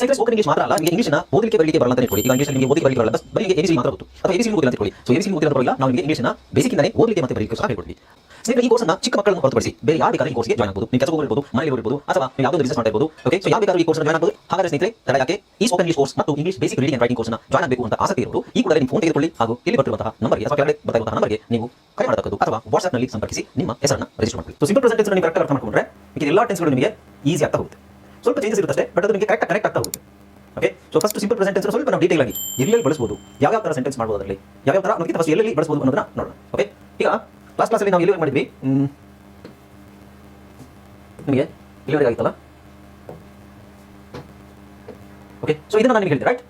ಸ್ನೇಹಿತರೆ spoken English ಮಾತ್ರ ಅಲ್ಲ, ನಿಮಗೆ ಇಂಗ್ಲಿಷ್ನ ಓದಲಿಕ್ಕೆ ಬರಲಿಕ್ಕೆ ಬರಲ್ಲ ಅಂತ ಇಟ್ಕೊಳ್ಳಿ ಈಗ ಇಂಗ್ಲಿಷ್ ನಿಮಗೆ ಓದಿ ಬರಲಿಕ್ಕೆ ಬರಲ್ಲ ಬರೀ ಎಬಿಸಿ ಮಾತ್ರ ಗೊತ್ತು. ಅಥವಾ ಎಬಿಸಿ ಓದಿಲ್ಲ ಅಂತ ಇಟ್ಕೊಳ್ಳಿ ಸೊ ಎಬಿಸಿ ಓದಿಲ್ಲ ಬರಲ್ಲ ನಾವು ನಿಮಗೆ ಇಂಗ್ಲಿಷ್ನ ಬೇಸಿಕ್ಕಿಂದಲೇ ಓದಲಿಕ್ಕೆ ಮತ್ತೆ ಬರಲಿಕ್ಕೆ ಸಹ ಹೇಳ್ಕೊಡ್ತೀವಿ. ಸ್ನೇಹಿತರೆ, ಈ ಕೋರ್ಸ್ನ ಚಿಕ್ಕ ಮಕ್ಕಳನ್ನು ಹೊರತುಪಡಿಸಿ ಬೇರೆ ಯಾರು ಬೇಕಾದ್ರೂ ಈ ಕೋರ್ಸ್ಗೆ ಜಾಯ್ನ್ ಆಗಬಹುದು ನೀವು ಕೆಲಸ ಇರಬಹುದು ಮನೆಯಲ್ಲಿ ಇರಬಹುದು ಅಥವಾ ನೀವು ಯಾವುದೋ ಬಿಸ್ನೆಸ್ ಮಾಡ್ತಾ ಓಕೆ ಸೊ ಯಾರು ಬೇಕಾದ್ರೂ ಈ ಕೋರ್ಸ್ನ ಜಾಯ್ನ್ ಆಗಬಹುದು ಹಾಗಾದ್ರೆ ಸ್ನೇಹಿತರೆ, ತಡ ಯಾಕೆ? ಈ ಸ್ಪೋಕನ್ ಇಂಗ್ಲಿಷ್ ಕೋರ್ಸ್ ಮತ್ತು ಇಂಗ್ಲಿಷ್ ಬೇಸಿಕ್ ರೀಡಿಂಗ್ ರೈಟಿಂಗ್ ಕೋರ್ಸ್ನ ಜಾಯ್ನ್ ಆಗಬೇಕು ಅಂತ ಆಸಕ್ತಿ ಇರೋರು, ಈ ಕೂಡಲೇ ನಿಮ್ಮ ಫೋನ್ ತೆಗೆದುಕೊಳ್ಳಿ ಹಾಗೂ ಇಲ್ಲಿ ಬರ್ತಿರುವಂತಹ ನಂಬರ್ಗೆ ಅಥವಾ ಕೆಳಗಡೆ ಬರ್ತಿರುವಂತಹ ನಂಬರ್ಗೆ ನೀವು ಕರೆ ಅಥವಾ ವಾಟ್ಸ್ಆಪ್ನಲ್ಲಿ ಸಂಪರ್ಕಿಸಿ ನಿಮ್ಮ ಹೆಸರನ್ನು ರಿಜಿಸ್ಟರ್ ಎಲ್ಲ ಟೆನ್ಸ್ಗಳು ನಿಮಗೆ ಈಸಿ ಆಗ್ತಾ ಹೋಗುತ್ತೆ. ಸ್ವಲ್ಪ ಚೇಂಜಸ್ ಇರುತ್ತೆ ಅಷ್ಟೇ ಬಟ್ ಅದು ನಿಮಗೆ ಕರೆಕ್ಟ್ ಕನೆಕ್ಟ್ ಆಗ್ತಾ ಹೋಗುತ್ತೆ. Okay so first simple present tense ಸ್ವಲ್ಪ ನಾವು ಡೀಟೇಲ್ ಆಗಿ ಎಲ್ಲೆಲ್ಲಿ ಬಳಸಬಹುದು ಯಾವ ಯಾವ ತರ ಸೆಂಟೆನ್ಸ್ ಮಾಡಬಹುದು ಅದರಲ್ಲಿ, ಯಾವ ಯಾವ ತರ ನಮಗೆ ಫಸ್ಟ್ ಎಲ್ಲೆಲ್ಲಿ ಬಳಸಬಹುದು ಅನ್ನೋದನ್ನ ನೋಡೋಣ. ಓಕೆ ಈಗ ಕ್ಲಾಸ್ ಕ್ಲಾಸಲ್ಲಿ ನಾವು ಎಲ್ಲಿ ಮಾಡಿದ್ವಿ? ನಿಮಗೆ ಇಲ್ಲಿವರೆಗೆ ಆಗಿತ್ತಲ್ಲ ಓಕೆ ಸೊ ಇದನ್ನ ನಾನು ನಿಮಗೆ ಹೇಳಿದೆ right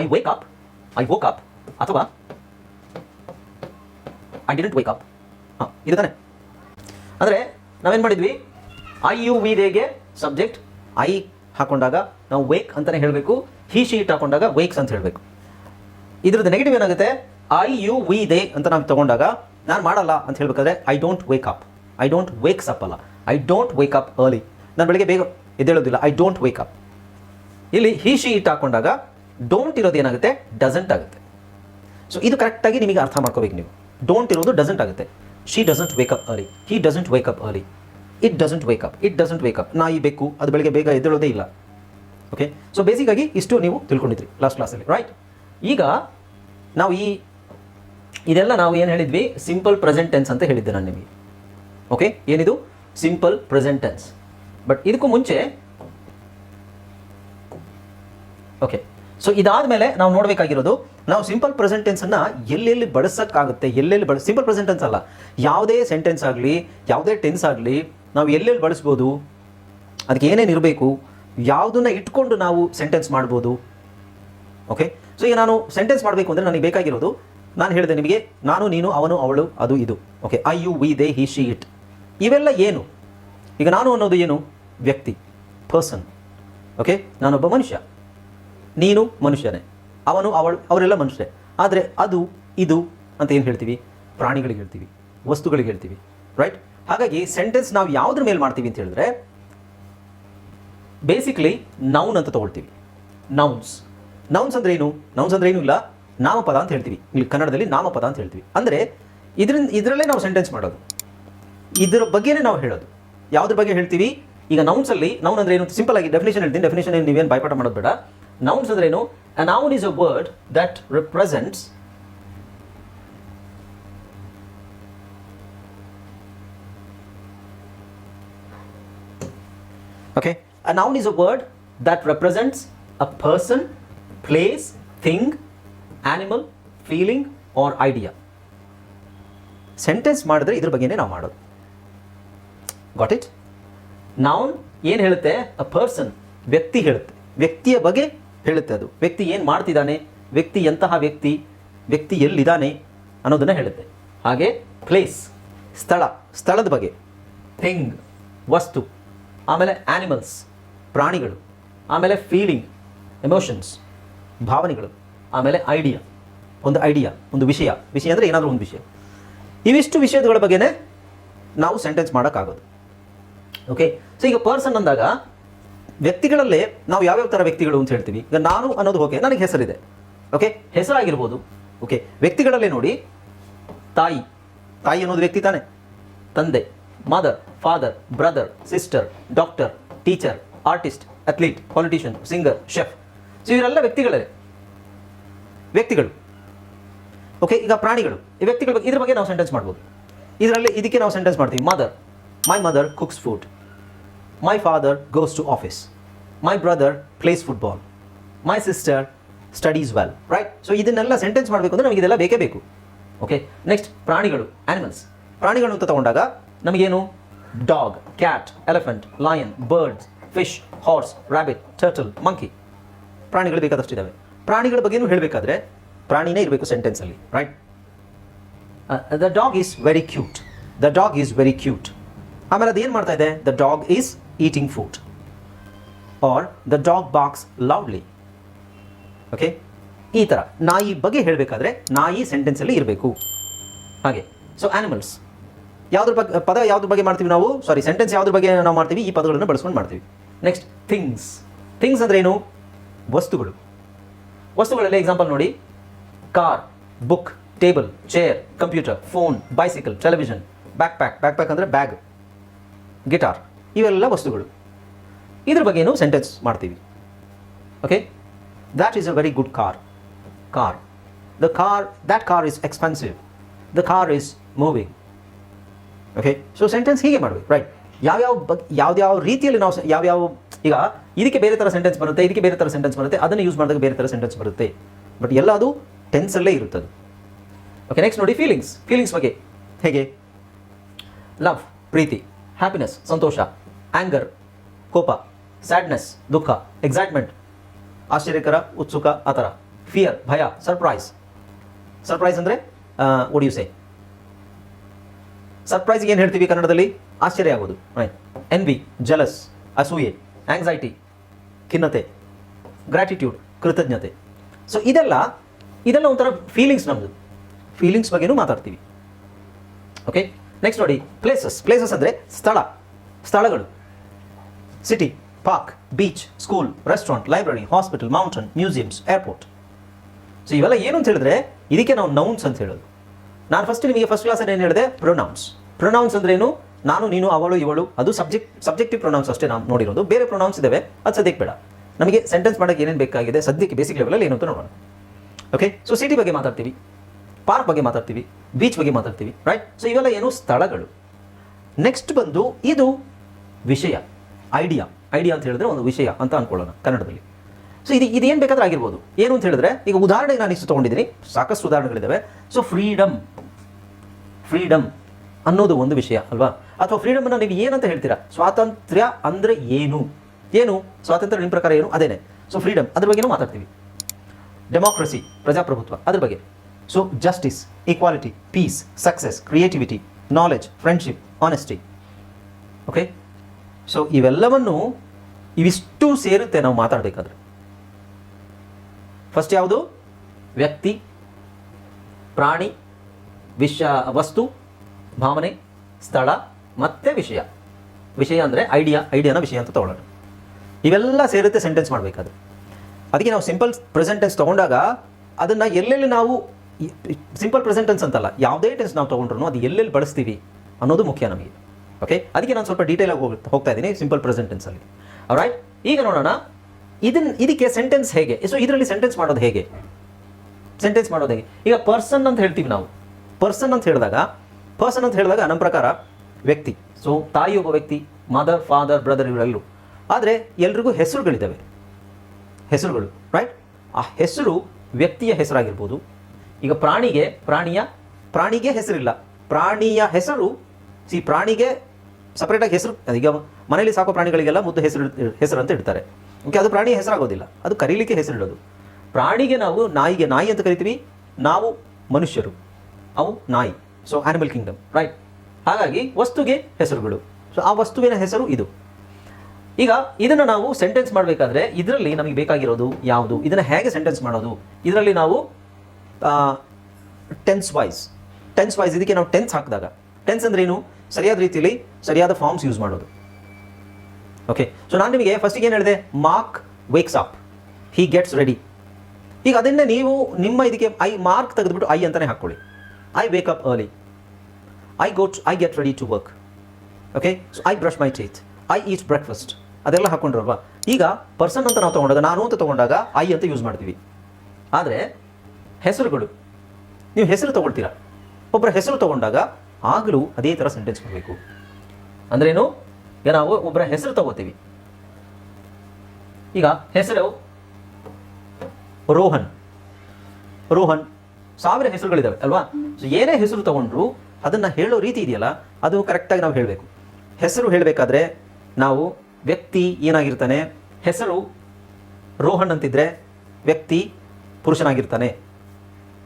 I wake up I woke up ಅಥವಾ ಐ ಡಿಡೆಂಟ್ ವೇಕ್ ಅಪ್ ಹಾಂ, ಇದು ತಾನೆ. ಅಂದರೆ ನಾವೇನು ಮಾಡಿದ್ವಿ? ಐ ಯು ವಿ ದೇಗೆ ಸಬ್ಜೆಕ್ಟ್ ಐ ಹಾಕೊಂಡಾಗ ನಾವು ವೇಕ್ ಅಂತಲೇ ಹೇಳಬೇಕು ಹಿ ಶೀಟ್ ಹಾಕೊಂಡಾಗ ವೇಕ್ಸ್ ಅಂತ ಹೇಳಬೇಕು. ಇದ್ರದ್ದು ನೆಗೆಟಿವ್ ಏನಾಗುತ್ತೆ? ಐ ಯು ವಿ ದೇ ಅಂತ ನಾವು ತಗೊಂಡಾಗ ನಾನು ಮಾಡಲ್ಲ ಅಂತ ಹೇಳ್ಬೇಕಾದ್ರೆ I don't wake up I don't wakes up ಅಲ್ಲ. I don't wake up early ನಾನು ಬೆಳಿಗ್ಗೆ ಬೇಗ ಎದ್ದೇಳೋದಿಲ್ಲ. ಐ ಡೋಂಟ್ ವೇಕ್ ಅಪ್ ಇಲ್ಲಿ ಹಿ ಶಿ ಇಟ್ ಹಾಕೊಂಡಾಗ ಡೋಂಟ್ ಇರೋದು ಏನಾಗುತ್ತೆ? ಡಸಂಟ್ ಆಗುತ್ತೆ. ಸೊ ಇದು ಕರೆಕ್ಟಾಗಿ ನಿಮಗೆ ಅರ್ಥ ಮಾಡ್ಕೋಬೇಕು ನೀವು. ಡೋಂಟ್ ಇರೋದು ಡಸಂಟ್ ಆಗುತ್ತೆ. She doesn't up early he doesn't up early it doesn't wake up it doesn't wake up ನಾಯಿ ಬೇಕು ಅದು ಬೆಳಗ್ಗೆ ಬೇಗ ಎದ್ದೇಳೋದೇ ಇಲ್ಲ. ಓಕೆ ಸೊ ಬೇಸಿಕ್ಕಾಗಿ ಇಷ್ಟು ನೀವು ತಿಳ್ಕೊಂಡಿದ್ರಿ ಲಾಸ್ಟ್ ಕ್ಲಾಸಲ್ಲಿ ರೈಟ್ ಈಗ ನಾವು ಈ, ಇದೆಲ್ಲ ನಾವು ಏನು ಹೇಳಿದ್ವಿ? ಸಿಂಪಲ್ ಪ್ರೆಸೆಂಟ್ ಟೆನ್ಸ್ ಅಂತ ಹೇಳಿದ್ದೆ ನಾನು ನಿಮಗೆ. ಓಕೆ ಏನಿದು? ಸಿಂಪಲ್ ಪ್ರೆಸೆಂಟ್ ಟೆನ್ಸ್ ಬಟ್ ಇದಕ್ಕೂ ಮುಂಚೆ ಓಕೆ ಸೊ ಇದಾದ ಮೇಲೆ ನಾವು ನೋಡಬೇಕಾಗಿರೋದು, ನಾವು ಸಿಂಪಲ್ ಪ್ರೆಸೆಂಟ್ ಟೆನ್ಸನ್ನು ಎಲ್ಲೆಲ್ಲಿ ಬಳಸೋಕ್ಕಾಗುತ್ತೆ ಎಲ್ಲೆಲ್ಲಿ ಬಳ ಸಿಂಪಲ್ ಪ್ರೆಸೆಂಟ್ ಟೆನ್ಸ್ ಅಲ್ಲ. ಯಾವುದೇ ಸೆಂಟೆನ್ಸ್ ಆಗಲಿ, ಯಾವುದೇ ಟೆನ್ಸ್ ಆಗಲಿ ನಾವು ಎಲ್ಲೆಲ್ಲಿ ಬಳಸ್ಬೋದು? ಅದಕ್ಕೆ ಏನೇನು ಇರಬೇಕು? ಯಾವುದನ್ನ ಇಟ್ಕೊಂಡು ನಾವು ಸೆಂಟೆನ್ಸ್ ಮಾಡ್ಬೋದು. ಓಕೆ ಸೊ ಈಗ ನಾನು ಸೆಂಟೆನ್ಸ್ ಮಾಡಬೇಕು ಅಂದರೆ ನನಗೆ ಬೇಕಾಗಿರೋದು, ನಾನು ಹೇಳಿದೆ ನಿಮಗೆ, ನಾನು, ನೀನು, ಅವನು, ಅವಳು, ಅದು, ಇದು. Okay I you we they he she it ಇವೆಲ್ಲ ಏನು? ಈಗ ನಾನು ಅನ್ನೋದು ಏನು? ವ್ಯಕ್ತಿ. ಪರ್ಸನ್ ಓಕೆ ನಾನೊಬ್ಬ ಮನುಷ್ಯ. ನೀನು ಮನುಷ್ಯನೇ. ಅವನು, ಅವಳು, ಅವರೆಲ್ಲ ಮನುಷ್ಯರೇ. ಆದರೆ ಅದು, ಇದು ಅಂತ ಏನು ಹೇಳ್ತೀವಿ? ಪ್ರಾಣಿಗಳಿಗೆ ಹೇಳ್ತೀವಿ. ವಸ್ತುಗಳಿಗೆ ಹೇಳ್ತೀವಿ. ರೈಟ್ ಹಾಗಾಗಿ ಸೆಂಟೆನ್ಸ್ ನಾವು ಯಾವುದ್ರ ಮೇಲೆ ಮಾಡ್ತೀವಿ ಅಂತ ಹೇಳಿದ್ರೆ ಬೇಸಿಕ್ಲಿ ನೌನ್ ಅಂತ ತಗೊಳ್ತೀವಿ. ನೌನ್ಸ್ ನೌನ್ಸ್ ಅಂದ್ರೆ ಏನು? ನೌನ್ಸ್ ಅಂದ್ರೆ ಏನು ಇಲ್ಲ? ನಾಮಪದ ಅಂತ ಹೇಳ್ತೀವಿ. ಇಲ್ಲಿ ಕನ್ನಡದಲ್ಲಿ ನಾಮಪದ ಅಂತ ಹೇಳ್ತೀವಿ. ಅಂದರೆ ಇದರಿಂದ, ಇದರಲ್ಲೇ ನಾವು ಸೆಂಟೆನ್ಸ್ ಮಾಡೋದು. ಇದರ ಬಗ್ಗೆನೇ ನಾವು ಹೇಳೋದು. ಯಾವುದ್ರ ಬಗ್ಗೆ ಹೇಳ್ತೀವಿ? ಈಗ ನೌನ್ಸ್ ಅಲ್ಲಿ ನೌನ್ ಅಂದ್ರೆ ಏನು ಸಿಂಪಲ್ ಆಗಿ ಡೆಫಿನೇಷನ್ ಹೇಳ್ತೀನಿ. ಡೆಫಿನೇಷನ್ ಏನು ನೀವೇನು ಭಯಪಾಠ ಮಾಡೋದು ಬೇಡ. ನೌನ್ಸ್ ಅಂದ್ರೆ ಏನು? Noun is a word that represents Okay, a noun is a word that represents a person, place, thing, animal, feeling or idea. Sentence ಮಾಡಿದ್ರೆ ಇದ್ರ ಬಗ್ಗೆನೇ ನಾವು ಮಾಡೋದು. ಗಾಟ್ ಇಟ್ ನೌನ್ ಏನು ಹೇಳುತ್ತೆ? ಅ ಪರ್ಸನ್ ವ್ಯಕ್ತಿ ಹೇಳುತ್ತೆ. ವ್ಯಕ್ತಿಯ ಬಗ್ಗೆ ಹೇಳುತ್ತೆ ಅದು. ವ್ಯಕ್ತಿ ಏನು ಮಾಡ್ತಿದ್ದಾನೆ? ವ್ಯಕ್ತಿ ಎಂತಹ ವ್ಯಕ್ತಿ? ವ್ಯಕ್ತಿ ಎಲ್ಲಿದ್ದಾನೆ? ಅನ್ನೋದನ್ನ ಹೇಳುತ್ತೆ. ಹಾಗೆ ಪ್ಲೇಸ್ ಸ್ಥಳ ಸ್ಥಳದ ಬಗ್ಗೆ. ಥಿಂಗ್ ವಸ್ತು. ಆಮೇಲೆ ಆ್ಯನಿಮಲ್ಸ್ ಪ್ರಾಣಿಗಳು, ಆಮೇಲೆ ಫೀಲಿಂಗ್ ಎಮೋಷನ್ಸ್ ಭಾವನೆಗಳು, ಆಮೇಲೆ ಐಡಿಯಾ ಒಂದು ಐಡಿಯಾ ಒಂದು ವಿಷಯ ವಿಷಯ ಅಂದರೆ ಏನಾದರೂ ಒಂದು ವಿಷಯ. ಇವಿಷ್ಟು ವಿಷಯಗಳ ಬಗ್ಗೆನೇ ನಾವು ಸೆಂಟೆನ್ಸ್ ಮಾಡೋಕ್ಕಾಗೋದು. ಓಕೆ ಸೊ ಈಗ ಪರ್ಸನ್ ಅಂದಾಗ ವ್ಯಕ್ತಿಗಳಲ್ಲೇ ನಾವು ಯಾವ್ಯಾವ ಥರ ವ್ಯಕ್ತಿಗಳು ಅಂತ ಹೇಳ್ತೀವಿ. ಈಗ ನಾನು ಅನ್ನೋದು ಓಕೆ ನನಗೆ ಹೆಸರಿದೆ. ಓಕೆ ಹೆಸರಾಗಿರ್ಬೋದು. ಓಕೆ ವ್ಯಕ್ತಿಗಳಲ್ಲೇ ನೋಡಿ ತಾಯಿ. ತಾಯಿ ಅನ್ನೋದು ವ್ಯಕ್ತಿ ತಾನೆ. ತಂದೆ. Mother father brother sister doctor teacher artist athlete politician singer chef so ಇವರೆಲ್ಲ ವ್ಯಕ್ತಿಗಳೇ. ವ್ಯಕ್ತಿಗಳು. ಓಕೆ ಈಗ ಪ್ರಾಣಿಗಳು. ಈ ವ್ಯಕ್ತಿಗಳ ಬಗ್ಗೆ ಇದ್ರ ಬಗ್ಗೆ ನಾವು ಸೆಂಟೆನ್ಸ್ ಮಾಡ್ಬೋದು. ಇದರಲ್ಲಿ ಇದಕ್ಕೆ ನಾವು ಸೆಂಟೆನ್ಸ್ ಮಾಡ್ತೀವಿ. Mother my mother cooks food my father goes to office my brother plays football my sister studies well right so ಇದನ್ನೆಲ್ಲ ಸೆಂಟೆನ್ಸ್ ಮಾಡಬೇಕು ಅಂದರೆ ನಮಗೆ ಇದೆಲ್ಲ ಬೇಕೇ ಬೇಕು. ಓಕೆ ನೆಕ್ಸ್ಟ್ ಪ್ರಾಣಿಗಳು. ಆ್ಯನಿಮಲ್ಸ್ ಪ್ರಾಣಿಗಳು ಅಂತ ತಗೊಂಡಾಗ ನಮಗೇನು? Dog, cat, elephant, lion, birds, fish, horse rabbit turtle, monkey. ಪ್ರಾಣಿಗಳು ಬೇಕಾದಷ್ಟು ಇದ್ದಾವೆ ಪ್ರಾಣಿಗಳ ಬಗ್ಗೆನೂ ಹೇಳಬೇಕಾದ್ರೆ ಪ್ರಾಣಿನೇ ಇರಬೇಕು ಸೆಂಟೆನ್ಸಲ್ಲಿ right the dog is very cute the dog is very cute ಆಮೇಲೆ ಅದೇನು ಮಾಡ್ತಾ ಇದೆ? The dog is eating food or the dog barks loudly okay ಈ ಥರ ನಾಯಿ ಬಗ್ಗೆ ಹೇಳಬೇಕಾದ್ರೆ ನಾಯಿ ಸೆಂಟೆನ್ಸಲ್ಲಿ ಇರಬೇಕು. ಹಾಗೆ. ಸೊ ಆನಿಮಲ್ಸ್ ಯಾವ್ದ್ರ ಬಗ್ಗೆ, ಪದ ಯಾವ್ದ್ರ ಬಗ್ಗೆ ಮಾಡ್ತೀವಿ ನಾವು? ಸಾರಿ ಸೆಂಟೆನ್ಸ್ ಯಾವ್ದ್ರ ಬಗ್ಗೆ ನಾವು ಮಾಡ್ತೀವಿ? ಈ ಪದಗಳನ್ನು ಬಳಸ್ಕೊಂಡು ಮಾಡ್ತೀವಿ. ನೆಕ್ಸ್ಟ್ ಥಿಂಗ್ಸ್ ಥಿಂಗ್ಸ್ ಅಂದ್ರೆ ಏನು? ವಸ್ತುಗಳು. ವಸ್ತುಗಳಲ್ಲಿ ಎಕ್ಸಾಂಪಲ್ ನೋಡಿ. Car book table chair computer phone bicycle television backpack backpack ಅಂದರೆ ಬ್ಯಾಗ್ ಗಿಟಾರ್ ಇವೆಲ್ಲ ವಸ್ತುಗಳು. ಇದ್ರ ಬಗ್ಗೆ ಏನು? ಸೆಂಟೆನ್ಸ್ ಮಾಡ್ತೀವಿ. Okay that is a very good car car the car that car is expensive the car is moving okay so sentence ಹೀಗೆ ಮಾಡಬೇಕು right ಯಾವ್ಯಾವ ಬಗ್ ಯಾವ್ಯಾವ ರೀತಿಯಲ್ಲಿ ನಾವು ಯಾವ್ಯಾವ, ಈಗ ಇದಕ್ಕೆ ಬೇರೆ ಥರ ಸೆಂಟೆನ್ಸ್ ಬರುತ್ತೆ, ಇದಕ್ಕೆ ಬೇರೆ ಥರ ಸೆಂಟೆನ್ಸ್ ಬರುತ್ತೆ, ಅದನ್ನು ಯೂಸ್ ಮಾಡಿದಾಗ ಬೇರೆ ಥರ ಸೆಂಟೆನ್ಸ್ ಬರುತ್ತೆ. ಬಟ್ ಎಲ್ಲ ಅದು ಟೆನ್ಸಲ್ಲೇ ಇರುತ್ತದೆ. ಓಕೆ ನೆಕ್ಸ್ಟ್ ನೋಡಿ ಫೀಲಿಂಗ್ಸ್ ಫೀಲಿಂಗ್ಸ್ ಬಗ್ಗೆ. ಹೇಗೆ? ಲವ್ ಪ್ರೀತಿ ಹ್ಯಾಪಿನೆಸ್ ಸಂತೋಷ ಆಂಗರ್ ಕೋಪ ಸ್ಯಾಡ್ನೆಸ್ ದುಃಖ ಎಕ್ಸೈಟ್ಮೆಂಟ್ ಆಶ್ಚರ್ಯಕರ, ಉತ್ಸುಕ ಆ ಥರ ಫಿಯರ್ ಭಯ ಸರ್ಪ್ರೈಸ್ ಸರ್ಪ್ರೈಸ್ ಅಂದರೆ ಒಡಿಯುಸೆ ಸರ್ಪ್ರೈಸ್ಗೆ ಏನು ಹೇಳ್ತೀವಿ ಕನ್ನಡದಲ್ಲಿ? ಆಶ್ಚರ್ಯ ಆಗೋದು. ಎನ್ ಬಿ ಜಲಸ್ ಅಸೂಯೆ ಆಂಗ್ಸೈಟಿ ಖಿನ್ನತೆ ಗ್ರ್ಯಾಟಿಟ್ಯೂಡ್ ಕೃತಜ್ಞತೆ. ಸೊ ಇದೆಲ್ಲ ಇದೆಲ್ಲ ಒಂಥರ ಫೀಲಿಂಗ್ಸ್ ನಮ್ಮದು ಫೀಲಿಂಗ್ಸ್ ಬಗ್ಗೆನೂ ಮಾತಾಡ್ತೀವಿ. ಓಕೆ ನೆಕ್ಸ್ಟ್ ನೋಡಿ ಪ್ಲೇಸಸ್ ಪ್ಲೇಸಸ್ ಅಂದರೆ ಸ್ಥಳ, ಸ್ಥಳಗಳು. City park beach school restaurant library hospital mountain museums airport so ಇವೆಲ್ಲ ಏನು ಅಂತ ಹೇಳಿದ್ರೆ, ಇದಕ್ಕೆ ನಾವು ನೌನ್ಸ್ ಅಂತ ಹೇಳೋದು. ನಾನು ಫಸ್ಟ್ ನಿಮಗೆ ಫಸ್ಟ್ ಕ್ಲಾಸಲ್ಲಿ ಏನು ಹೇಳಿದೆ? ಪ್ರೊನೌನ್ಸ್ ಪ್ರೊನೌನ್ಸ್ ಅಂದ್ರೆ ಏನು? ನಾನು, ನೀನು, ಅವಳು, ಇವಳು, ಅದು ಸಬ್ಜೆಕ್ಟ್ ಸಬ್ಜೆಕ್ಟಿವ್ ಪ್ರೊನೌನ್ಸ್ ಅಷ್ಟೇ ನಾವು ನೋಡಿರೋದು. ಬೇರೆ ಪ್ರೊನೌನ್ಸ್ ಇದ್ದಾವೆ ಅದು ಸದ್ಯಕ್ಕೆ ಬೇಡ. ನಮಗೆ ಸೆಂಟೆನ್ಸ್ ಮಾಡೋಕೆ ಏನೇನು ಬೇಕಾಗಿದೆ, ಸದ್ಯಕ್ಕೆ ಬೇಸಿಕ್ ಲೆವೆಲಲ್ಲಿ ಏನು ಅಂತ ನೋಡೋಣ. ಓಕೆ ಸೊ ಸಿಟಿ ಬಗ್ಗೆ ಮಾತಾಡ್ತೀವಿ ಪಾರ್ಕ್ ಬಗ್ಗೆ ಮಾತಾಡ್ತೀವಿ ಬೀಚ್ ಬಗ್ಗೆ ಮಾತಾಡ್ತೀವಿ ರೈಟ್ ಸೊ ಇವೆಲ್ಲ ಏನು? ಸ್ಥಳಗಳು. ನೆಕ್ಸ್ಟ್ ಬಂದು ಇದು ವಿಷಯ ಐಡಿಯಾ ಐಡಿಯಾ ಅಂತ ಹೇಳಿದ್ರೆ ಒಂದು ವಿಷಯ ಅಂತ ಅನ್ಕೊಳ್ಳೋಣ ಕನ್ನಡದಲ್ಲಿ. ಸೊ ಇದು ಇದೇನು ಬೇಕಾದ್ರೆ ಆಗಿರ್ಬೋದು. ಏನು ಅಂತ ಹೇಳಿದ್ರೆ, ಈಗ ಉದಾಹರಣೆಗೆ ನಾನು ಇಷ್ಟು ತೊಗೊಂಡಿದ್ದೀನಿ. ಸಾಕಷ್ಟು ಉದಾಹರಣೆಗಳಿದ್ದಾವೆ ಸೊ ಫ್ರೀಡಮ್ ಫ್ರೀಡಮ್ ಅನ್ನೋದು ಒಂದು ವಿಷಯ, ಅಲ್ವಾ? ಅಥವಾ ಫ್ರೀಡಮನ್ನು ನೀವು ಏನಂತ ಹೇಳ್ತೀರಾ? ಸ್ವಾತಂತ್ರ್ಯ ಅಂದರೆ ಏನು? ಏನು? ಸ್ವಾತಂತ್ರ್ಯ ನಿಮ್ಮ ಪ್ರಕಾರ ಏನು? ಅದೇನೆ. ಸೊ ಫ್ರೀಡಮ್ ಅದ್ರ ಬಗ್ಗೆನೂ ಮಾತಾಡ್ತೀವಿ. ಡೆಮಾಕ್ರಸಿ ಪ್ರಜಾಪ್ರಭುತ್ವ, ಅದ್ರ ಬಗ್ಗೆ. So justice equality peace success creativity knowledge friendship honesty okay so ಇವೆಲ್ಲವನ್ನು ಇವಿಷ್ಟು ಸೇರುತ್ತೆ ನಾವು ಮಾತಾಡಬೇಕಾದ್ರೆ. ಫಸ್ಟ್ ಯಾವುದು? ವ್ಯಕ್ತಿ, ಪ್ರಾಣಿ, ವಿಷ, ವಸ್ತು, ಭಾವನೆ, ಸ್ಥಳ, ಮತ್ತೆ ವಿಷಯ. ವಿಷಯ ಅಂದರೆ ಐಡಿಯಾ ಐಡಿಯಾನ ವಿಷಯ ಅಂತ ತಗೊಳ್ಳೋಣ ಇವೆಲ್ಲ ಸೇರುತ್ತೆ ಸೆಂಟೆನ್ಸ್ ಮಾಡಬೇಕಾದ್ರೆ. ಅದಕ್ಕೆ ನಾವು ಸಿಂಪಲ್ ಪ್ರೆಸೆಂಟ್ ಟೆನ್ಸ್ ತೊಗೊಂಡಾಗ ಅದನ್ನು ಎಲ್ಲೆಲ್ಲಿ ನಾವು ಸಿಂಪಲ್ ಪ್ರೆಸೆಂಟ್ ಟೆನ್ಸ್ ಅಂತಲ್ಲ, ಯಾವುದೇ ಟೆನ್ಸ್ ನಾವು ತೊಗೊಂಡ್ರು ಅದು ಎಲ್ಲೆಲ್ಲಿ ಬಳಸ್ತೀವಿ ಅನ್ನೋದು ಮುಖ್ಯ ನಮಗೆ. ಓಕೆ ಅದಕ್ಕೆ ನಾನು ಸ್ವಲ್ಪ ಡೀಟೇಲ್ ಆಗಿ ಹೋಗ್ತಾ ಇದ್ದೀನಿ ಸಿಂಪಲ್ ಪ್ರೆಸೆಂಟ್ ಟೆನ್ಸಲ್ಲಿ ರೈಟ್ ಈಗ ನೋಡೋಣ ಇದನ್ನ ಇದಕ್ಕೆ ಸೆಂಟೆನ್ಸ್ ಹೇಗೆ? ಸೊ ಇದರಲ್ಲಿ ಸೆಂಟೆನ್ಸ್ ಮಾಡೋದು ಹೇಗೆ? ಸೆಂಟೆನ್ಸ್ ಮಾಡೋದು ಹೇಗೆ? ಈಗ ಪರ್ಸನ್ ಅಂತ ಹೇಳ್ತೀವಿ ನಾವು. ಪರ್ಸನ್ ಅಂತ ಹೇಳಿದಾಗ ಪರ್ಸನ್ ಅಂತ ಹೇಳಿದಾಗ ನಮ್ಮ ಪ್ರಕಾರ ವ್ಯಕ್ತಿ. ಸೊ ತಾಯಿ ಒಬ್ಬ ವ್ಯಕ್ತಿ ಮದರ್ ಫಾದರ್ ಬ್ರದರ್ ಇವರೆಲ್ಲರೂ. ಆದರೆ ಎಲ್ರಿಗೂ ಹೆಸರುಗಳಿದ್ದಾವೆ. ಹೆಸರುಗಳು ರೈಟ್ ಆ ಹೆಸರು ವ್ಯಕ್ತಿಯ ಹೆಸರಾಗಿರ್ಬೋದು. ಈಗ ಪ್ರಾಣಿಗೆ ಪ್ರಾಣಿಯ, ಪ್ರಾಣಿಗೆ ಹೆಸರಿಲ್ಲ. ಪ್ರಾಣಿಯ ಹೆಸರು ಸಿ ಪ್ರಾಣಿಗೆ ಸಪ್ರೇಟಾಗಿ ಹೆಸರು, ಈಗ ಮನೆಯಲ್ಲಿ ಸಾಕೋ ಪ್ರಾಣಿಗಳಿಗೆಲ್ಲ ಮುದ್ದು ಹೆಸರು ಹೆಸರು ಅಂತ ಇಡ್ತಾರೆ. ಓಕೆ, ಅದು ಪ್ರಾಣಿ ಹೆಸರಾಗೋದಿಲ್ಲ. ಅದು ಕರೀಲಿಕ್ಕೆ ಹೆಸರಿಡೋದು. ಪ್ರಾಣಿಗೆ ನಾವು ನಾಯಿಗೆ ನಾಯಿ ಅಂತ ಕರಿತೀವಿ, ನಾವು ಮನುಷ್ಯರು. ಅವು ನಾಯಿ. ಸೊ ಆನಿಮಲ್ ಕಿಂಗ್ಡಮ್ ರೈಟ್ ಹಾಗಾಗಿ ವಸ್ತುಗೆ ಹೆಸರುಗಳು. ಸೊ ಆ ವಸ್ತುವಿನ ಹೆಸರು ಇದು. ಈಗ ಇದನ್ನು ನಾವು ಸೆಂಟೆನ್ಸ್ ಮಾಡಬೇಕಾದ್ರೆ ಇದರಲ್ಲಿ ನಮಗೆ ಬೇಕಾಗಿರೋದು ಯಾವುದು? ಇದನ್ನು ಹೇಗೆ ಸೆಂಟೆನ್ಸ್ ಮಾಡೋದು? ಇದರಲ್ಲಿ ನಾವು ಟೆನ್ಸ್ ವೈಸ್ ಟೆನ್ಸ್ ವೈಸ್ ಇದಕ್ಕೆ ನಾವು ಟೆನ್ಸ್ ಹಾಕಿದಾಗ. ಟೆನ್ಸ್ ಅಂದ್ರೆ ಏನು ಸರಿಯಾದ ರೀತಿಯಲ್ಲಿ ಸರಿಯಾದ ಫಾರ್ಮ್ಸ್ ಯೂಸ್ ಮಾಡೋದು. ಓಕೆ ಸೊ ನಾನು ನಿಮಗೆ ಫಸ್ಟಿಗೆ ಏನು ಹೇಳಿದೆ? Mark wakes up he gets ready ಈಗ ಅದನ್ನೇ ನೀವು ನಿಮ್ಮ ಇದಕ್ಕೆ ಐ ಮಾರ್ಕ್ ತೆಗೆದುಬಿಟ್ಟು ಐ ಅಂತಲೇ ಹಾಕ್ಕೊಳ್ಳಿ I wake up early I got I get ready to work okay so I brush my teeth I eat breakfast ಅದೆಲ್ಲ ಹಾಕ್ಕೊಂಡ್ರಲ್ವ ಈಗ ಪರ್ಸನ್ ಅಂತ ನಾವು ತೊಗೊಂಡಾಗ, ನಾನು ಅಂತ ತೊಗೊಂಡಾಗ ಐ ಅಂತ ಯೂಸ್ ಮಾಡ್ತೀವಿ. ಆದರೆ ಹೆಸರುಗಳು. ನೀವು ಹೆಸರು ತಗೊಳ್ತೀರಾ? ಒಬ್ಬರ ಹೆಸರು ತಗೊಂಡಾಗ ಆಗಲೂ ಅದೇ ಥರ ಸೆಂಟೆನ್ಸ್ ಕೊಡಬೇಕು ಅಂದ್ರೇನು? ನಾವು ಒಬ್ಬರ ಹೆಸರು ತಗೋತೀವಿ. ಈಗ ಹೆಸರು ರೋಹನ್. ರೋಹನ್ ಸಾವಿರ ಹೆಸರುಗಳಿದ್ದಾವೆ ಅಲ್ವಾ? ಸೊ ಏನೇ ಹೆಸರು ತಗೊಂಡ್ರು ಅದನ್ನ ಹೇಳೋ ರೀತಿ ಇದೆಯಲ್ಲ, ಅದು ಕರೆಕ್ಟಾಗಿ ನಾವು ಹೇಳಬೇಕು. ಹೆಸರು ಹೇಳಬೇಕಾದ್ರೆ ನಾವು ವ್ಯಕ್ತಿ ಏನಾಗಿರ್ತಾನೆ, ಹೆಸರು ರೋಹನ್ ಅಂತಿದ್ರೆ ವ್ಯಕ್ತಿ ಪುರುಷನಾಗಿರ್ತಾನೆ.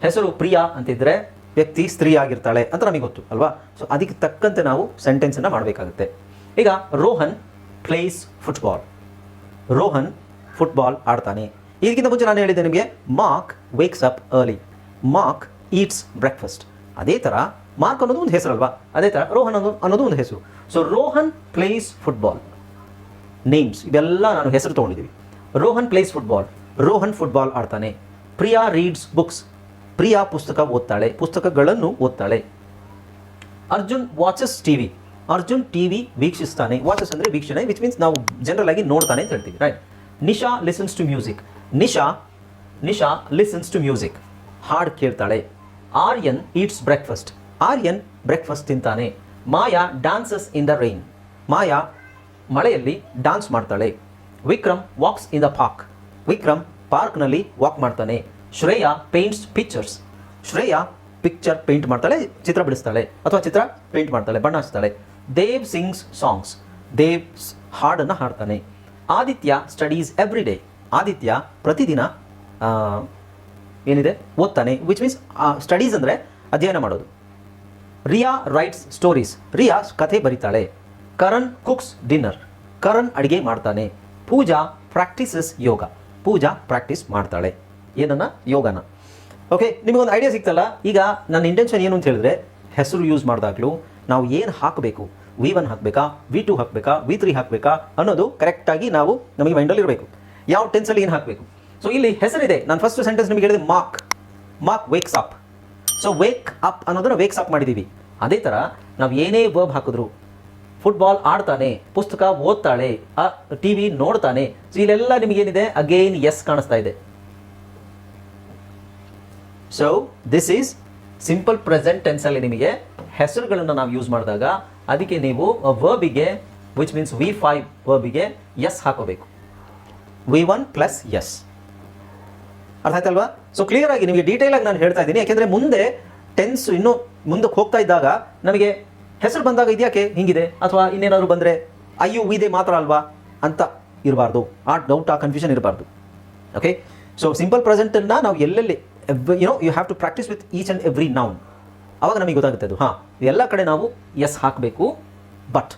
ಹೆಸರು ಪ್ರಿಯಾ ಅಂತಿದ್ರೆ ವ್ಯಕ್ತಿ ಸ್ತ್ರೀ ಆಗಿರ್ತಾಳೆ ಅಂತ ನಮಗೆ ಗೊತ್ತು, ಅಲ್ವಾ? ಸೊ ಅದಕ್ಕೆ ತಕ್ಕಂತೆ ನಾವು ಸೆಂಟೆನ್ಸನ್ನು ಮಾಡಬೇಕಾಗುತ್ತೆ. ಈಗ Rohan plays football Rohan football ಆಡ್ತಾನೆ. ಇದಕ್ಕಿಂತ ಮುಂಚೆ ನಾನು ಹೇಳಿದ್ದೆ ನಿಮಗೆ Mark wakes up early Mark eats breakfast ಅದೇ ಥರ ಮಾರ್ಕ್ ಅನ್ನೋದು ಒಂದು ಹೆಸರಲ್ವಾ? ಅದೇ ಥರ ರೋಹನ್ ಅನ್ನೋದು ಅನ್ನೋದು ಒಂದು ಹೆಸರು. So Rohan plays football names ಇವೆಲ್ಲ ನಾನು ಹೆಸರು ತೊಗೊಂಡಿದ್ದೀವಿ. Rohan plays football Rohan football ಆಡ್ತಾನೆ. ಪ್ರಿಯಾ ರೀಡ್ಸ್ ಬುಕ್ಸ್ ಪ್ರಿಯಾ ಪುಸ್ತಕ ಓದ್ತಾಳೆ. ಪುಸ್ತಕಗಳನ್ನು ಓದ್ತಾಳೆ. Arjun watches TV Arjun T V ವೀಕ್ಷಿಸ್ತಾನೆ watches ಅಂದ್ರೆ ವೀಕ್ಷಣೆ ವಿಚ್ ಮೀನ್ಸ್ ನಾವು ಜನರಲ್ ಆಗಿ ನೋಡ್ತಾನೆ ಅಂತ ಹೇಳ್ತೀವಿ right Nisha listens to music Nisha Nisha listens to music ಹಾಡ್ ಕೇಳ್ತಾಳೆ. Aryan eats breakfast Aryan breakfast ತಿಂತಾನೆ. Maya dances in the rain Maya ಮಳೆಯಲ್ಲಿ ಡಾನ್ಸ್ ಮಾಡ್ತಾಳೆ. Vikram walks in the park Vikram ಪಾರ್ಕ್ನಲ್ಲಿ ವಾಕ್ ಮಾಡ್ತಾನೆ. Shreya paints pictures Shreya picture paint ಮಾಡ್ತಾಳೆ, ಚಿತ್ರ ಬಿಡಿಸ್ತಾಳೆ, ಅಥವಾ ಚಿತ್ರ ಪೇಂಟ್ ಮಾಡ್ತಾಳೆ, ಬಣ್ಣ ಹಚ್ತಾಳೆ. Dev sings songs. ದೇವ್ ಹಾಡನ್ನು ಹಾಡ್ತಾನೆ. Aditya studies every day. Aditya ಪ್ರತಿದಿನ ಏನಿದೆ? ಓದ್ತಾನೆ. ವಿಚ್ ಮೀನ್ಸ್ ಸ್ಟಡೀಸ್ ಅಂದರೆ ಅಧ್ಯಯನ ಮಾಡೋದು. ರಿಯಾ ರೈಟ್ಸ್ ಸ್ಟೋರೀಸ್. ರಿಯಾ ಕಥೆ ಬರೀತಾಳೆ. Karan cooks dinner. ಕರಣ್ ಅಡುಗೆ ಮಾಡ್ತಾನೆ. ಪೂಜಾ ಪ್ರಾಕ್ಟೀಸಸ್ ಯೋಗ. ಪೂಜಾ ಪ್ರಾಕ್ಟೀಸ್ ಮಾಡ್ತಾಳೆ. ಏನನ್ನ? ಯೋಗನ. ಓಕೆ ನಿಮಗೊಂದು ಐಡಿಯಾ ಸಿಗ್ತಲ್ಲ ಈಗ ನನ್ನ ಇಂಟೆನ್ಷನ್ ಏನು ಅಂತ ಹೇಳಿದ್ರೆ, ಹೆಸರು ಯೂಸ್ ಮಾಡಿದಾಗಲೂ ನಾವು ಏನು ಹಾಕಬೇಕು? ವಿ ಒನ್ ಹಾಕಬೇಕಾ ವಿ ಟು ಹಾಕಬೇಕಾ ವಿ ತ್ರೀ ಹಾಕಬೇಕಾ ಅನ್ನೋದು ಕರೆಕ್ಟಾಗಿ ನಾವು ನಮಗೆ ಮೈಂಡಲ್ಲಿ ಇರಬೇಕು. ಯಾವ ಟೆನ್ಸಲ್ಲಿ ಏನು ಹಾಕಬೇಕು? ಸೊ ಇಲ್ಲಿ ಹೆಸರಿದೆ. ನಾನು ಫಸ್ಟ್ ಸೆಂಟೆನ್ಸ್ ನಿಮಗೆ ಹೇಳಿದೆ Mark Mark wakes up so wake up ಅನ್ನೋದನ್ನು ವೇಕ್ಸ್ ಅಪ್ ಮಾಡಿದ್ದೀವಿ ಅದೇ ಥರ ನಾವು ಏನೇ ವರ್ಬ್ ಹಾಕಿದ್ರು ಫುಟ್ಬಾಲ್ ಆಡ್ತಾನೆ, ಪುಸ್ತಕ ಓದ್ತಾಳೆ ಟಿ ವಿ ನೋಡ್ತಾನೆ ಸೊ ಇಲ್ಲೆಲ್ಲ ನಿಮಗೇನಿದೆ? ಅಗೇನ್ ಎಸ್ ಕಾಣಿಸ್ತಾ ಇದೆ. So this is simple present ಟೆನ್ಸಲ್ಲಿ ನಿಮಗೆ ಹೆಸರುಗಳನ್ನು ನಾವು ಯೂಸ್ ಮಾಡಿದಾಗ ಅದಕ್ಕೆ ನೀವು ವರ್ಬಿಗೆ ವಿಚ್ ಮೀನ್ಸ್ ವಿ ಫೈವ್ ವರ್ಬಿಗೆ ಎಸ್ ಹಾಕೋಬೇಕು. ವಿ ಒನ್ ಪ್ಲಸ್ ಎಸ್ ಅರ್ಥ ಆಯ್ತಲ್ವಾ? ಸೊ ಕ್ಲಿಯರ್ ಆಗಿ ನಿಮಗೆ ಡೀಟೇಲ್ ಆಗಿ ನಾನು ಹೇಳ್ತಾ ಇದ್ದೀನಿ. ಯಾಕೆಂದ್ರೆ ಮುಂದೆ ಟೆನ್ಸ್ ಇನ್ನೂ ಮುಂದಕ್ಕೆ ಹೋಗ್ತಾ ಇದ್ದಾಗ ನಮಗೆ ಹೆಸರು ಬಂದಾಗ ಇದ್ಯಾಕೆ ಹಿಂಗಿದೆ. ಅಥವಾ ಇನ್ನೇನಾದ್ರು ಬಂದರೆ ಅಯ್ಯೋ ಇದೆ ಮಾತ್ರ ಅಲ್ವಾ? ಅಂತ ಇರಬಾರ್ದು. ಆ ಡೌಟ್ ಆ ಕನ್ಫ್ಯೂಷನ್ ಇರಬಾರ್ದು. ಓಕೆ ಸೊ ಸಿಂಪಲ್ ಪ್ರೆಸೆಂಟನ್ನು ನಾವು ಎಲ್ಲೆಲ್ಲಿ you know you have to practice with each and every noun ಅವಾಗ ನಮಗೆ ಗೊತ್ತಾಗುತ್ತೆ ಅದು. ಹಾಂ, ಎಲ್ಲ ಕಡೆ ನಾವು ಎಸ್ ಹಾಕಬೇಕು ಬಟ್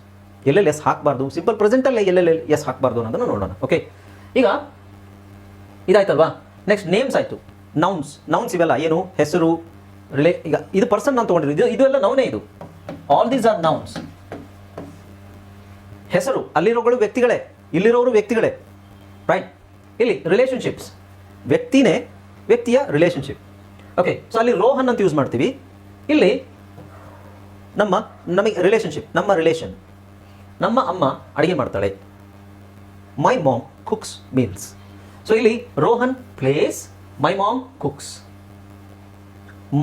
ಎಲ್ಲೆಲ್ಲಿ ಎಸ್ ಹಾಕಬಾರ್ದು ಸಿಂಪಲ್ ಪ್ರೆಸೆಂಟಲ್ಲೇ ಎಲ್ಲೆಲ್ಲಿ ಎಸ್ ಹಾಕಬಾರ್ದು ಅನ್ನೋದನ್ನು ನೋಡೋಣ ಓಕೆ ಈಗ ಇದಾಯ್ತಲ್ವಾ? ನೆಕ್ಸ್ಟ್ ನೇಮ್ಸ್ ಆಯಿತು. ನೌನ್ಸ್ ನೌನ್ಸ್ ಇವೆಲ್ಲ ಏನು? ಹೆಸರು ರಿಲೇ ಈಗ ಇದು ಪರ್ಸನ್ ನಾನು ತೊಗೊಂಡಿರೋದು. ಇದು ಇದು ಎಲ್ಲ ನೌನೇ ಇದು. ಆಲ್ ದೀಸ್ ಆರ್ ನೌನ್ಸ್ ಹೆಸರು, ಅಲ್ಲಿರೋಗಳು ವ್ಯಕ್ತಿಗಳೇ, ಇಲ್ಲಿರೋರು ವ್ಯಕ್ತಿಗಳೇ ರೈಟ್ ಇಲ್ಲಿ ರಿಲೇಷನ್ಶಿಪ್ಸ್ ವ್ಯಕ್ತಿನೇ ವ್ಯಕ್ತಿಯ ರಿಲೇಷನ್ಶಿಪ್ ಓಕೆ ಸೊ ಅಲ್ಲಿ ರೋಹನ್ ಅಂತ ಯೂಸ್ ಮಾಡ್ತೀವಿ. ಇಲ್ಲಿ ನಮ್ಮ, ನಮಗೆ ರಿಲೇಷನ್ಶಿಪ್ ನಮ್ಮ ರಿಲೇಷನ್ ನಮ್ಮ ಅಮ್ಮ ಅಡುಗೆ ಮಾಡ್ತಾಳೆ. My mom cooks meals so ಇಲ್ಲಿ Rohan plays my mom cooks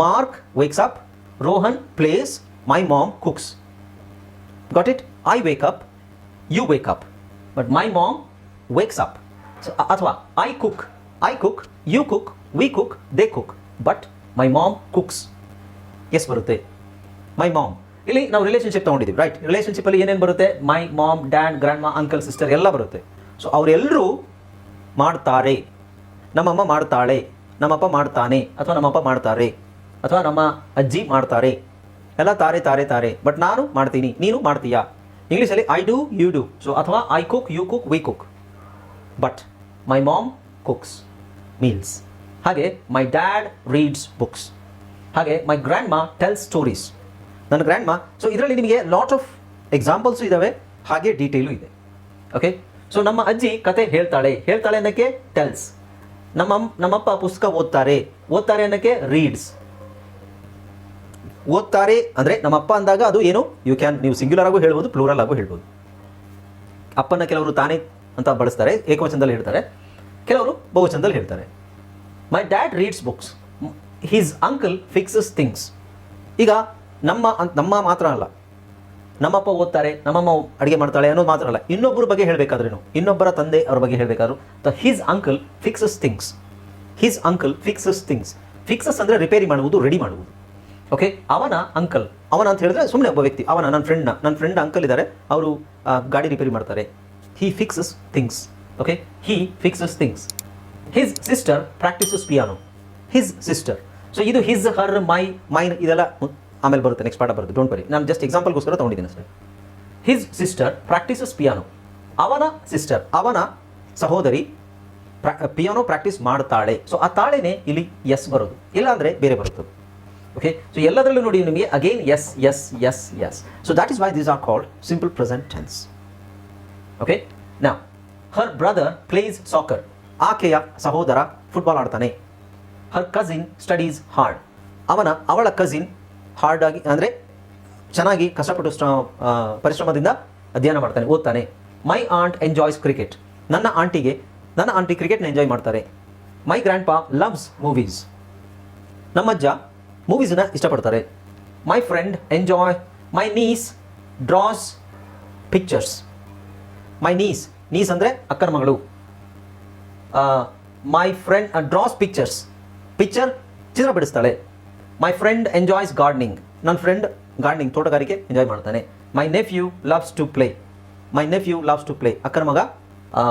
Mark wakes up Rohan plays my mom cooks got it I wake up you wake up but my mom wakes up ಅಥವಾ I cook I cook you cook we cook they cook but my mom cooks S ಬರುತ್ತೆ. My ma'am ಇಲ್ಲಿ ನಾವು relationship ತೊಗೊಂಡಿದ್ದೀವಿ. Right ರಿಲೇಷನ್ಶಿಪ್ಪಲ್ಲಿ ಏನೇನು ಬರುತ್ತೆ? My mom dad grandma uncle sister ಎಲ್ಲ ಬರುತ್ತೆ. ಸೊ ಅವರೆಲ್ಲರೂ ಮಾಡ್ತಾರೆ. ನಮ್ಮಮ್ಮ ಮಾಡ್ತಾಳೆ. ನಮ್ಮಪ್ಪ ಮಾಡ್ತಾನೆ. ಅಥವಾ ನಮ್ಮಪ್ಪ ಮಾಡ್ತಾರೆ. ಅಥವಾ ನಮ್ಮ ಅಜ್ಜಿ ಮಾಡ್ತಾರೆ. ಎಲ್ಲ ತಾರೆ ತಾರೆ ತಾರೆ. ಬಟ್ ನಾನು ಮಾಡ್ತೀನಿ. ನೀನು ಮಾಡ್ತೀಯಾ? ಇಂಗ್ಲೀಷಲ್ಲಿ I do you do so ಅಥವಾ I cook you cook we cook but my mom cooks meals ಹಾಗೆ ಮೈ ಡ್ಯಾಡ್ ರೀಡ್ಸ್ ಬುಕ್ಸ್ ಹಾಗೆ my grandma tell stories ನನ್ನ ಗ್ರ್ಯಾಂಡ್ ಮಾ ಸೊ ಇದರಲ್ಲಿ ನಿಮಗೆ ಲಾಟ್ ಆಫ್ ಎಕ್ಸಾಂಪಲ್ಸು ಇದ್ದಾವೆ ಹಾಗೆ detail ಇದೆ. Okay so ನಮ್ಮ ಅಜ್ಜಿ ಕತೆ ಹೇಳ್ತಾಳೆ. ಹೇಳ್ತಾಳೆ ಅನ್ನೋಕ್ಕೆ ಟೆಲ್ಸ್ ನಮ್ಮ ನಮ್ಮಪ್ಪ ಪುಸ್ತಕ ಓದ್ತಾರೆ. ಓದ್ತಾರೆ ಅನ್ನೋಕ್ಕೆ ರೀಡ್ಸ್ ಓದ್ತಾರೆ ಅಂದರೆ ನಮ್ಮಪ್ಪ ಅಂದಾಗ ಅದು ಏನು? ಯು ಕ್ಯಾನ್ ನೀವು ಸಿಂಗ್ಯುಲರ್ ಆಗೂ ಹೇಳ್ಬೋದು ಪ್ಲೂರಲ್ ಆಗೂ ಹೇಳ್ಬೋದು. ಅಪ್ಪನ ಕೆಲವರು ತಾನೇ ಅಂತ ಬಳಸ್ತಾರೆ, ಏಕವಚನದಲ್ಲಿ ಹೇಳ್ತಾರೆ. ಕೆಲವರು ಬಹುವಚನದಲ್ಲಿ ಹೇಳ್ತಾರೆ. My dad reads books his uncle fixes things ಈಗ ನಮ್ಮ ನಮ್ಮ ಮಾತ್ರ ಅಲ್ಲ. ನಮ್ಮಪ್ಪ ಓದ್ತಾರೆ, ನಮ್ಮಮ್ಮ ಅಡುಗೆ ಮಾಡ್ತಾಳೆ ಅನ್ನೋದು ಮಾತ್ರ ಅಲ್ಲ. ಇನ್ನೊಬ್ಬರ ಬಗ್ಗೆ ಹೇಳಬೇಕಾದ್ರೇನು ಇನ್ನೊಬ್ಬರ ತಂದೆ ಅವ್ರ ಬಗ್ಗೆ ಹೇಳಬೇಕಾದ್ರು. The his uncle fixes things his uncle fixes things fixes ಅಂದರೆ ರಿಪೇರಿ ಮಾಡುವುದು ರೆಡಿ ಮಾಡುವುದು. ಓಕೆ ಅವನ ಅಂಕಲ್ ಅವನ ಅಂತ ಹೇಳಿದ್ರೆ ಸುಮ್ಮನೆ ಒಬ್ಬ ವ್ಯಕ್ತಿ. ಅವನ, ನನ್ನ ಫ್ರೆಂಡ್ನ ನನ್ನ ಫ್ರೆಂಡ್ ಅಂಕಲ್ ಇದ್ದಾರೆ. ಅವರು ಗಾಡಿ ರಿಪೇರಿ ಮಾಡ್ತಾರೆ. He fixes things okay he fixes things his sister practises piano his sister so ಇದು ಹಿಸ್ ಹರ್ ಮೈ ಮೈನ್ ಇದೆಲ್ಲ ಆಮೇಲೆ ಬರುತ್ತೆ ನೆಕ್ಸ್ಟ್ ಪಾಠ ಬರುತ್ತೆ. ಡೋಂಟ್ ವರಿ ನಾನು ಜಸ್ಟ್ ಎಕ್ಸಾಂಪಲ್ಗೋಸ್ಕರ ತೊಗೊಂಡಿದ್ದೀನಿ sir his sister practises piano ಅವನ ಸಿಸ್ಟರ್ ಅವನ ಸಹೋದರಿ ಪಿಯಾನೋ ಪ್ರಾಕ್ಟೀಸ್ ಮಾಡ್ತಾಳೆ. ಸೊ ಆ ತಾಳೆನೇ ಇಲ್ಲಿ ಎಸ್ ಬರೋದು. ಇಲ್ಲಾಂದರೆ ಬೇರೆ ಬರುತ್ತೆ ಓಕೆ ಸೊ ಎಲ್ಲದರಲ್ಲೂ ನೋಡಿ ನಿಮಗೆ again S S S S so that is why these are called simple present tense okay ನಾ ಹರ್ ಬ್ರದರ್ ಪ್ಲೇಸ್ ಸಾಕರ್ ಆಕೆಯ ಸಹೋದರ ಫುಟ್ಬಾಲ್ ಆಡ್ತಾನೆ. ಹರ್ ಕಸಿನ್ ಸ್ಟಡೀಸ್ ಹಾರ್ಡ್ ಅವನ, ಅವಳ ಕಸಿನ್ ಹಾರ್ಡ್ ಆಗಿ, ಅಂದರೆ ಚೆನ್ನಾಗಿ ಕಷ್ಟಪಟ್ಟು ಪರಿಶ್ರಮದಿಂದ ಅಧ್ಯಯನ ಮಾಡ್ತಾನೆ, ಓದ್ತಾನೆ. ಮೈ ಆಂಟ್ ಎಂಜಾಯ್ಸ್ ಕ್ರಿಕೆಟ್ ನನ್ನ ಆಂಟಿಗೆ, ನನ್ನ ಆಂಟಿ ಕ್ರಿಕೆಟ್ನ ಎಂಜಾಯ್ ಮಾಡ್ತಾರೆ. My grandpa loves movies ನಮ್ಮಜ್ಜ ಮೂವೀಸನ್ನ ಇಷ್ಟಪಡ್ತಾರೆ. My friend enjoy my niece draws pictures my niece niece ಅಂದರೆ ಅಕ್ಕನ ಮಗಳು. My friend draws pictures picture ಚಿತ್ರ ಬಿಡಿಸ್ತಾಳೆ ಮೈ ಫ್ರೆಂಡ್ ಎಂಜಾಯ್ಸ್ ಗಾರ್ಡ್ನಿಂಗ್ ನನ್ನ ಫ್ರೆಂಡ್ ಗಾರ್ಡನಿಂಗ್ ತೋಟಗಾರಿಕೆ ಎಂಜಾಯ್ ಮಾಡ್ತಾನೆ. My nephew loves to play my nephew loves to play ಅಕ್ಕನ ಮಗ ಆ,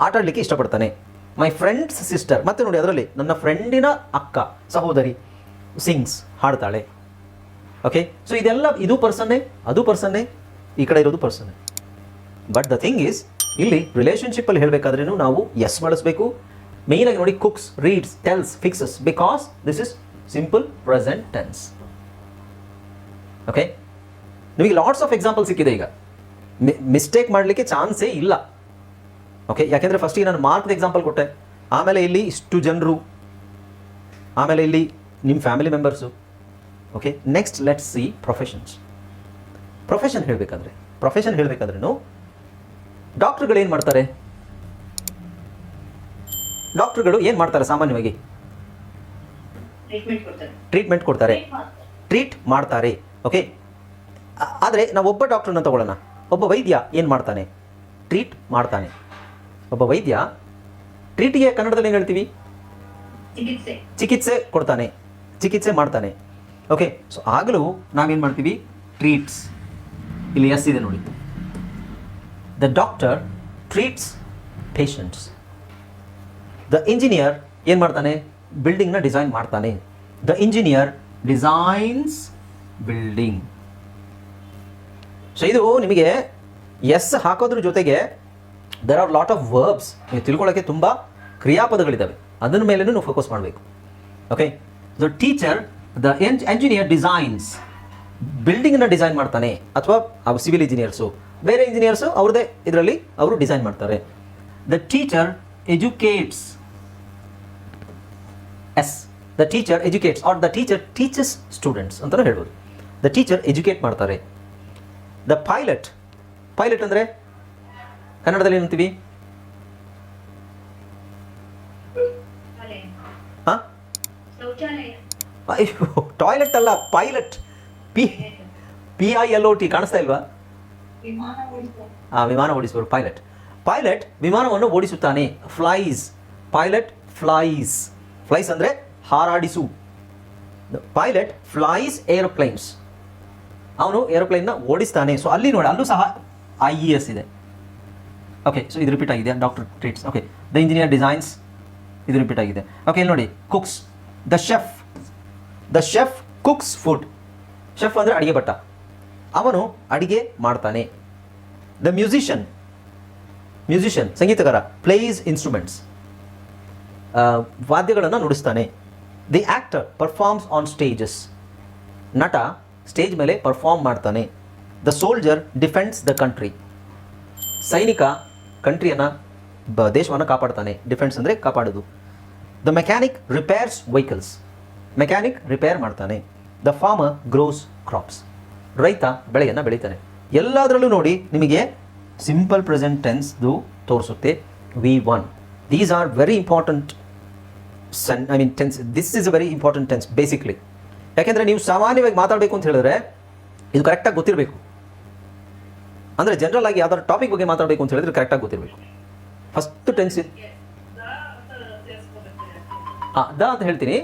ಆಟ ಆಡಲಿಕ್ಕೆ ಇಷ್ಟಪಡ್ತಾನೆ. ಮೈ ಫ್ರೆಂಡ್ಸ್ ಸಿಸ್ಟರ್ ಮತ್ತೆ ನೋಡಿ ಅದರಲ್ಲಿ ನನ್ನ ಫ್ರೆಂಡಿನ ಅಕ್ಕ ಸಹೋದರಿ ಸಿಂಗ್ಸ್ ಹಾಡ್ತಾಳೆ. ಓಕೆ ಸೊ ಇದೆಲ್ಲ ಇದು ಪರ್ಸನ್ನೇ ಅದು ಪರ್ಸನ್ನೇ ಈ ಕಡೆ ಇರೋದು ಪರ್ಸನ್ನೇ ಬಟ್ ದ ಥಿಂಗ್ ಈಸ್ ಇಲ್ಲಿ ರಿಲೇಷನ್ಶಿಪ್ಪಲ್ಲಿ ಹೇಳಬೇಕಾದ್ರೂ ನಾವು ಎಸ್ ಬಳಸಬೇಕು ಮೇನ್ ಆಗಿ ನೋಡಿ cooks reads tells fixes because this is simple present tense okay ನಿಮಗೆ ಲಾಟ್ಸ್ ಆಫ್ ಎಕ್ಸಾಂಪಲ್ ಸಿಕ್ಕಿದೆ ಈಗ. ಮಿಸ್ಟೇಕ್ ಮಾಡಲಿಕ್ಕೆ ಚಾನ್ಸೇ ಇಲ್ಲ. ಓಕೆ ಯಾಕೆಂದರೆ ಫಸ್ಟಿಗೆ ನಾನು ಮಾರ್ಕ್ದ ಎಕ್ಸಾಂಪಲ್ ಕೊಟ್ಟೆ. ಆಮೇಲೆ ಇಲ್ಲಿ ಇಷ್ಟು ಜನರು. ಆಮೇಲೆ ಇಲ್ಲಿ ನಿಮ್ಮ family members okay next let's see professions profession ಹೇಳಬೇಕಾದ್ರೆ ಪ್ರೊಫೆಷನ್ ಹೇಳಬೇಕಾದ್ರೂ ಡಾಕ್ಟ್ರುಗಳು ಏನು ಮಾಡ್ತಾರೆ? ಡಾಕ್ಟ್ರುಗಳು ಏನು ಮಾಡ್ತಾರೆ ಸಾಮಾನ್ಯವಾಗಿ? ಟ್ರೀಟ್ಮೆಂಟ್ ಕೊಡ್ತಾರೆ. ಟ್ರೀಟ್ ಮಾಡ್ತಾರೆ. ಓಕೆ ಆದರೆ ನಾವು ಒಬ್ಬ ಡಾಕ್ಟ್ರನ್ನ ತಗೊಳ್ಳೋಣ. ಒಬ್ಬ ವೈದ್ಯ ಏನು ಮಾಡ್ತಾನೆ? ಟ್ರೀಟ್ ಮಾಡ್ತಾನೆ. ಒಬ್ಬ ವೈದ್ಯ ಟ್ರೀಟಿಗೆ ಕನ್ನಡದಲ್ಲಿ ಏನು ಹೇಳ್ತೀವಿ? ಚಿಕಿತ್ಸೆ. ಚಿಕಿತ್ಸೆ ಕೊಡ್ತಾನೆ. ಚಿಕಿತ್ಸೆ ಮಾಡ್ತಾನೆ. ಓಕೆ ಸೊ ಆಗಲೂ ನಾವೇನು ಮಾಡ್ತೀವಿ? ಟ್ರೀಟ್ಸ್ ಇಲ್ಲಿ ಎಸ್ ಇದೆ ನೋಡಿ. The doctor treats patients the engineer ಏನು ಮಾಡ್ತಾನೆ? ಬಿಲ್ಡಿಂಗ್ನ ಡಿಸೈನ್ ಮಾಡ್ತಾನೆ. The engineer designs building so ಇದು ನಿಮಗೆ ಎಸ್ ಹಾಕೋದ್ರ ಜೊತೆಗೆ there are lot of verbs ನೀವು ತಿಳ್ಕೊಳ್ಳೋಕ್ಕೆ ತುಂಬ ಕ್ರಿಯಾಪದಗಳಿದ್ದಾವೆ ಅದನ್ನ ಮೇಲೂ ನೀವು ಫೋಕಸ್ ಮಾಡಬೇಕು. Okay the teacher the engineer designs ಬಿಲ್ಡಿಂಗ್ನ design ಮಾಡ್ತಾನೆ. ಅಥವಾ ಸಿವಿಲ್ ಇಂಜಿನಿಯರ್ಸು ಬೇರೆ ಇಂಜಿನಿಯರ್ಸು ಅವ್ರದ್ದೇ ಇದರಲ್ಲಿ ಅವರು ಡಿಸೈನ್ ಮಾಡ್ತಾರೆ. The teacher educates S the teacher educates or the teacher teaches students ಅಂತ ಹೇಳ್ಬೋದು. ದ ಟೀಚರ್ ಎಜುಕೇಟ್ ಮಾಡ್ತಾರೆ. ದ ಪೈಲಟ್ ಪೈಲಟ್ ಅಂದರೆ ಕನ್ನಡದಲ್ಲಿ ಏನಂತೀವಿ? ಹಾಂ? ಅಯ್ಯೋ ಟಾಯ್ಲೆಟ್ ಅಲ್ಲ pilot P P I L O T ಕಾಣಿಸ್ತಾ ಇಲ್ವಾ? ವಿಮಾನ ಓಡಿಸೋರು ಆ ವಿಮಾನ ಓಡಿಸುವರು ಪೈಲಟ್ ಪೈಲಟ್ ವಿಮಾನವನ್ನು ಓಡಿಸುತ್ತಾನೆ. ಫ್ಲೈಸ್ ಪೈಲಟ್ ಫ್ಲೈಸ್ ಫ್ಲೈಸ್ ಅಂದರೆ ಹಾರಾಡಿಸು. ಪೈಲಟ್ ಫ್ಲೈಸ್ ಏರೋಪ್ಲೈನ್ಸ್ ಅವನು ಏರೋಪ್ಲೈನ್ನ ಓಡಿಸ್ತಾನೆ. ಸೊ ಅಲ್ಲಿ ನೋಡಿ, ಅಲ್ಲೂ ಸಹ ಐ ಇ ಎಸ್ ಇದೆ. ಓಕೆ ಸೊ ಇದು ರಿಪೀಟ್ ಆಗಿದೆ. Doctor treats okay the engineer designs ಇದು ರಿಪೀಟ್ ಆಗಿದೆ. ಓಕೆ ಇಲ್ಲಿ ನೋಡಿ cooks the chef the chef cooks food chef ಅಂದರೆ ಅಡಿಗೆ ಭಟ್ಟ. ಅವನು ಅಡಿಗೆ ಮಾಡ್ತಾನೆ. ದ ಮ್ಯೂಸಿಷಿಯನ್ ಮ್ಯೂಸಿಷಿಯನ್ ಸಂಗೀತಗಾರ ಪ್ಲೇಸ್ ಇನ್ಸ್ಟ್ರೂಮೆಂಟ್ಸ್ ವಾದ್ಯಗಳನ್ನು ನುಡಿಸ್ತಾನೆ. The actor performs on stages ನಟ ಸ್ಟೇಜ್ ಮೇಲೆ ಪರ್ಫಾರ್ಮ್ ಮಾಡ್ತಾನೆ. The soldier defends the country ಸೈನಿಕ ಕಂಟ್ರಿಯನ್ನು ಬ, ದೇಶವನ್ನು ಕಾಪಾಡ್ತಾನೆ. ಡಿಫೆನ್ಸ್ ಅಂದರೆ ಕಾಪಾಡೋದು. The mechanic repairs vehicles mechanic repair ಮಾಡ್ತಾನೆ. ದ ಫಾರ್ಮರ್ ಗ್ರೋಸ್ ಕ್ರಾಪ್ಸ್ ರೈತ ಬೆಳೆಯನ್ನು ಬೆಳೀತಾನೆ. ಎಲ್ಲದರಲ್ಲೂ ನೋಡಿ ನಿಮಗೆ ಸಿಂಪಲ್ ಪ್ರೆಸೆಂಟ್ ಟೆನ್ಸ್ದು ತೋರಿಸುತ್ತೆ. We one these are very important son I mean tense this is a very important tense basically ಯಾಕೆಂದರೆ ನೀವು ಸಾಮಾನ್ಯವಾಗಿ ಮಾತಾಡಬೇಕು ಅಂತ ಹೇಳಿದ್ರೆ ಇದು ಕರೆಕ್ಟಾಗಿ ಗೊತ್ತಿರಬೇಕು. ಅಂದರೆ ಜನರಲ್ ಆಗಿ ಯಾವ್ದಾದ್ರು ಟಾಪಿಕ್ ಬಗ್ಗೆ ಮಾತಾಡಬೇಕು ಅಂತ ಹೇಳಿದ್ರೆ ಕರೆಕ್ಟಾಗಿ ಗೊತ್ತಿರಬೇಕು. ಫಸ್ಟ್ ಟೆನ್ಸ್ ಹಾಂ ದ ಅಂತ ಹೇಳ್ತೀನಿ.